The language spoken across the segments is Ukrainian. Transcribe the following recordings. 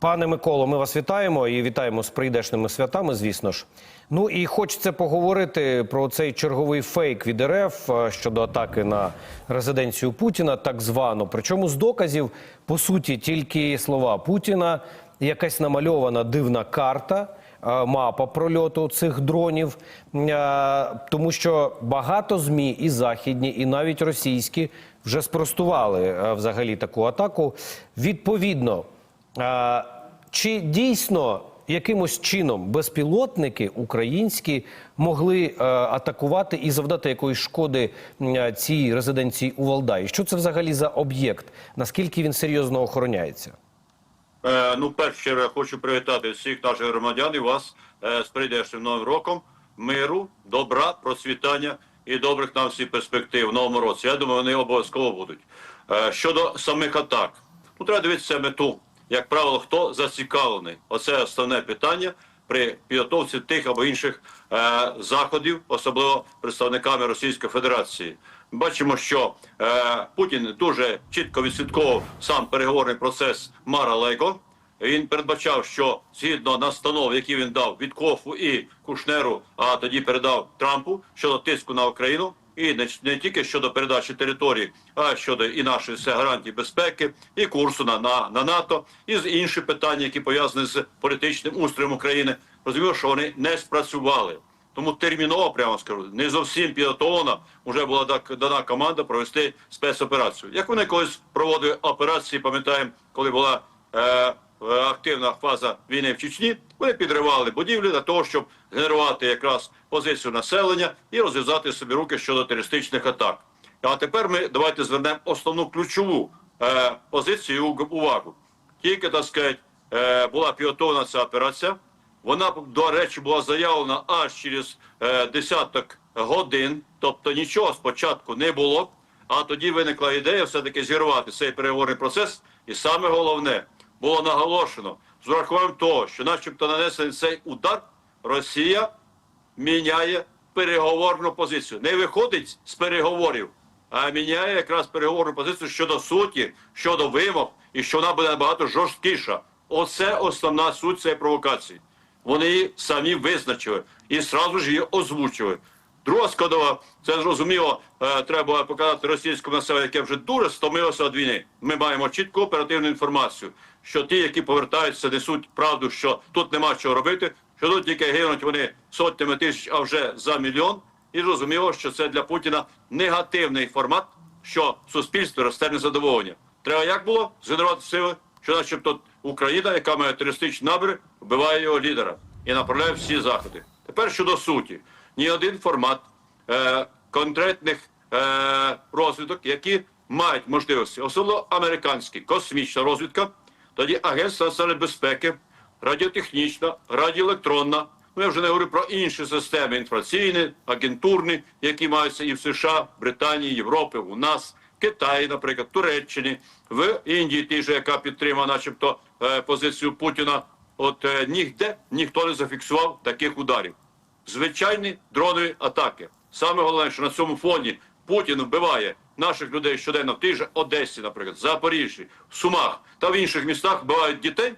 Пане Миколо, ми вас вітаємо і вітаємо з прийдешними святами, звісно ж. Ну і хочеться поговорити про цей черговий фейк від РФ е, щодо атаки на резиденцію Путіна, так звано. Причому з доказів, по суті, тільки слова Путіна, якась намальована дивна карта. е, Мапа прольоту цих дронів, Е, тому що багато змі і західні, і навіть російські вже спростували взагалі таку атаку. Відповідно, Чи дійсно якимось чином безпілотники українські могли е, атакувати і завдати якоїсь шкоди е, цій резиденції у Валдаї? Що це взагалі за об'єкт? Наскільки він серйозно охороняється? Е, ну, перше, хочу привітати всіх наших громадян і вас е, з прийдешнім новим роком, миру, добра, процвітання і добрих нам всіх перспектив в новому році. Я думаю, вони обов'язково будуть. Щодо самих атак, ну треба дивитися мету. Як правило, хто зацікавлений? Оце основне питання при підготовці тих або інших е, заходів, особливо представниками Російської Федерації. Бачимо, що е, Путін дуже чітко відслідковував сам переговорний процес Мара Лего. Він передбачав, що згідно настанов, які він дав від Кофу і Кушнеру, а тоді передав Трампу щодо тиску на Україну, і не, не тільки щодо передачі території, а щодо і нашої все гарантій безпеки, і курсу на, на, на НАТО, і з інші питання, які пов'язані з політичним устроєм України, розумів, що вони не спрацювали. Тому терміново, прямо скажу, не зовсім підготовлена вже була дак- дана команда провести спецоперацію. Як вони колись проводили операції, пам'ятаємо, коли була е, активна фаза війни в Чечні, вони підривали будівлі для того, щоб генерувати якраз позицію населення і розв'язати собі руки щодо терористичних атак. А тепер ми давайте звернемо основну ключову е, позицію увагу. Тільки так сказати, е, була підготовлена ця операція. Вона, до речі, була заявлена аж через е, десяток годин, тобто нічого спочатку не було. А тоді виникла ідея все-таки зірвати цей переговорний процес. І саме головне було наголошено з урахуванням того, що, начебто, нанесений цей удар, Росія міняє переговорну позицію. Не виходить з переговорів, а міняє якраз переговорну позицію щодо суті, щодо вимог, і що вона буде набагато жорсткіша. Оце основна суть цієї провокації. Вони її самі визначили і сразу ж її озвучили. Друга це зрозуміло, е, треба показати російському населенню, яке вже дуже стомилося від війни. Ми маємо чітку оперативну інформацію, що ті, які повертаються, несуть правду, що тут нема чого робити, що тут тільки гинуть вони сотнями тисяч, а вже за мільйон. І зрозуміло, що це для Путіна негативний формат, що суспільство росте незадоволення. Треба як було згенерувати сили, що, начебто, Україна, яка має терористичні набори, вбиває його лідера і направляє всі заходи. Тепер щодо суті, ні один формат е, конкретних е, розвиток, які мають можливості, особливо американські, космічна розвідка, тоді Агентство національної безпеки, радіотехнічна, радіоелектронна. Ну, я вже не говорю про інші системи інформаційні, агентурні, які маються і в США, Британії, Європі, у нас, Китаї, наприклад, Туреччині, в Індії, ті ж, яка підтримала, начебто, е, позицію Путіна. От е, ніде ніхто не зафіксував таких ударів. Звичайні дронові атаки. Саме головне, що на цьому фоні Путін вбиває наших людей щоденно в тій же Одесі, наприклад, Запоріжжі, Сумах та в інших містах вбивають дітей.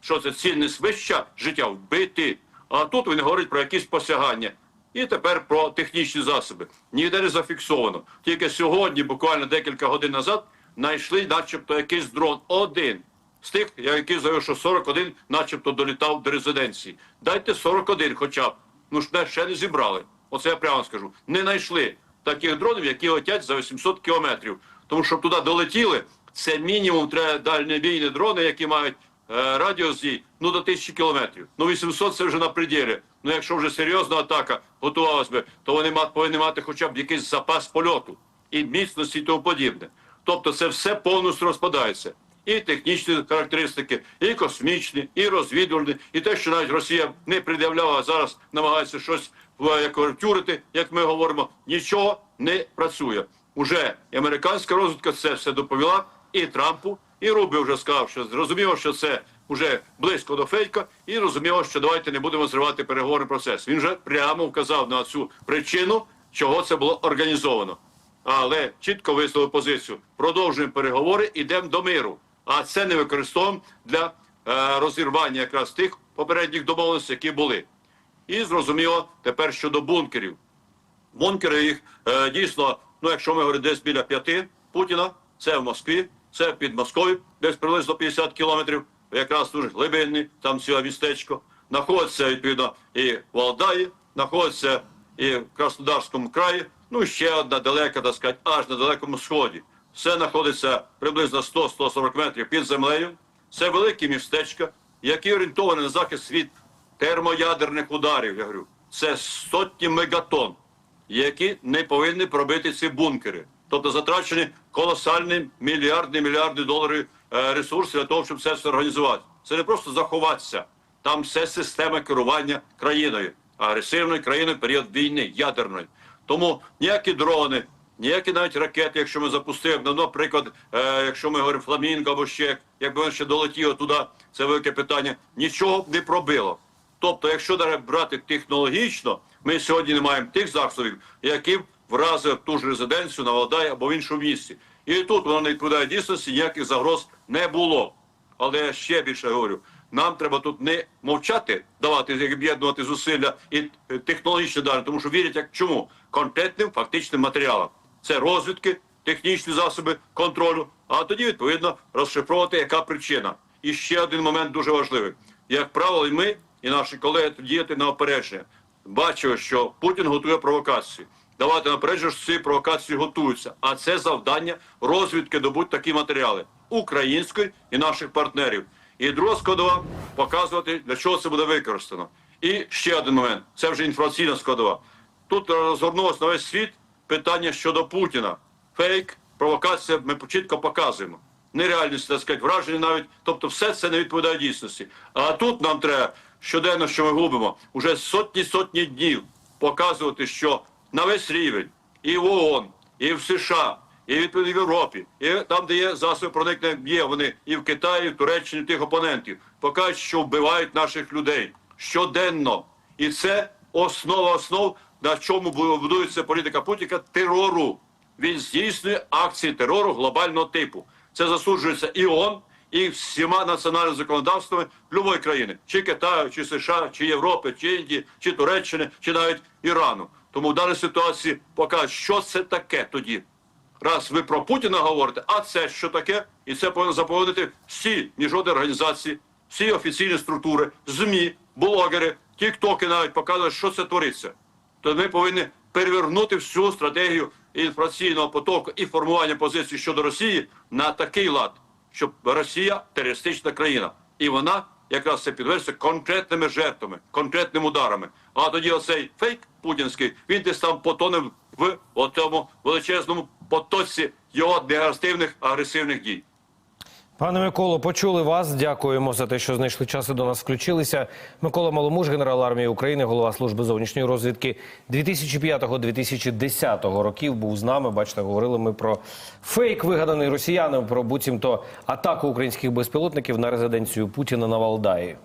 Що це цільне свища життя вбити. А тут він говорить про якісь посягання. І тепер про технічні засоби. Ніде не зафіксовано. Тільки сьогодні, буквально декілька годин назад, знайшли, начебто, якийсь дрон один. З тих, який заявив, що 41 начебто долітав до резиденції. Дайте 41 хоча б. Ну ж ще не зібрали. Оце я прямо скажу. Не знайшли таких дронів, які летять за 800 кілометрів. Тому що туди долетіли, це мінімум треба дальнобійні дрони, які мають е, радіус дій ну, до 1000 кілометрів. Ну 800 це вже на пределі. Ну якщо вже серйозна атака готувалась би, то вони мат- повинні мати хоча б якийсь запас польоту і міцності і тому подібне. Тобто це все повністю розпадається. І технічні характеристики, і космічні, і розвідувальні, і те, що навіть Росія не пред'являла, а зараз намагається щось е, як як ми говоримо, нічого не працює. Уже американська розвідка це все доповіла і Трампу, і Рубі вже сказав, що зрозуміло, що це вже близько до фейка, і зрозуміло, що давайте не будемо зривати переговорний процес. Він вже прямо вказав на цю причину, чого це було організовано але чітко висловив позицію. Продовжуємо переговори, йдемо до миру. А це не використовуємо для е, розірвання якраз тих попередніх домовленостей, які були. І зрозуміло тепер щодо бункерів. Бункери їх е, дійсно, ну якщо ми говоримо десь біля п'яти Путіна, це в Москві, це в Підмоскові, десь приблизно 50 кілометрів, якраз дуже глибинні, там ціле містечко. Знаходиться відповідно і в Валдаї, знаходиться і в Краснодарському краї, ну ще одна далека, так сказати, аж на далекому сході. Все знаходиться приблизно 100-140 метрів під землею. Це великі містечка, які орієнтовані на захист від термоядерних ударів. Я говорю, це сотні мегатон які не повинні пробити ці бункери. Тобто затрачені колосальні мільярди мільярди доларів е, ресурсів для того, щоб це все організувати. Це не просто заховатися. Там все система керування країною, агресивною країною в період війни, ядерної. Тому ніякі дрони, ніякі навіть ракети, якщо ми запустили, ну, наприклад, е, якщо ми говоримо фламінго або ще, якби він ще долетіло туди, це велике питання, нічого б не пробило. Тобто, якщо навіть брати технологічно, ми сьогодні не маємо тих засобів, які б вразили ту ж резиденцію на Валдаї або в іншому місці. І тут воно не відповідає дійсності, ніяких загроз не було. Але я ще більше говорю, нам треба тут не мовчати, давати об'єднувати зусилля і е, технологічні дані, тому що вірять як чому конкретним фактичним матеріалам. Це розвідки, технічні засоби контролю, а тоді відповідно розшифровувати, яка причина. І ще один момент дуже важливий. Як правило, і ми, і наші колеги діяти на опередження. Бачили, що Путін готує провокації. Давати напередження, що ці провокації готуються. А це завдання розвідки добути такі матеріали української і наших партнерів. І друга складова показувати, для чого це буде використано. І ще один момент: це вже інформаційна складова. Тут розгорнулося на весь світ питання щодо Путіна. Фейк, провокація, ми чітко показуємо. Нереальність, так сказати, враження навіть, тобто все це не відповідає дійсності. А тут нам треба щоденно, що ми губимо, уже сотні сотні днів показувати, що на весь рівень і в ООН, і в США, і відповідно в Європі, і там, де є засоби проникнення, є вони і в Китаї, і в Туреччині тих опонентів, покажуть, що вбивають наших людей щоденно. І це основа основ, на чому будується політика Путіна терору. Він здійснює акції терору глобального типу. Це засуджується і ООН, і всіма національними законодавствами будь-якої країни, чи Китаю, чи США, чи Європи, чи Індії, чи Туреччини, чи навіть Ірану. Тому в даній ситуації покажуть, що це таке тоді. Раз ви про Путіна говорите, а це що таке? І це повинно заповнити всі міжнародні організації, всі офіційні структури, ЗМІ, блогери, тіктоки навіть показують, що це твориться. То ми повинні перевернути всю стратегію інформаційного потоку і формування позиції щодо Росії на такий лад, щоб Росія терористична країна, і вона якраз це підтверджується конкретними жертвами, конкретними ударами. А тоді оцей фейк путінський він десь там потоне в отому величезному потоці його негативних агресивних дій. Пане Миколо, почули вас. Дякуємо за те, що знайшли час і до нас включилися. Микола Маломуж, генерал армії України, голова служби зовнішньої розвідки 2005-2010 років. Був з нами. Бачите, говорили ми про фейк, вигаданий росіянами, про буцімто атаку українських безпілотників на резиденцію Путіна на Валдаї.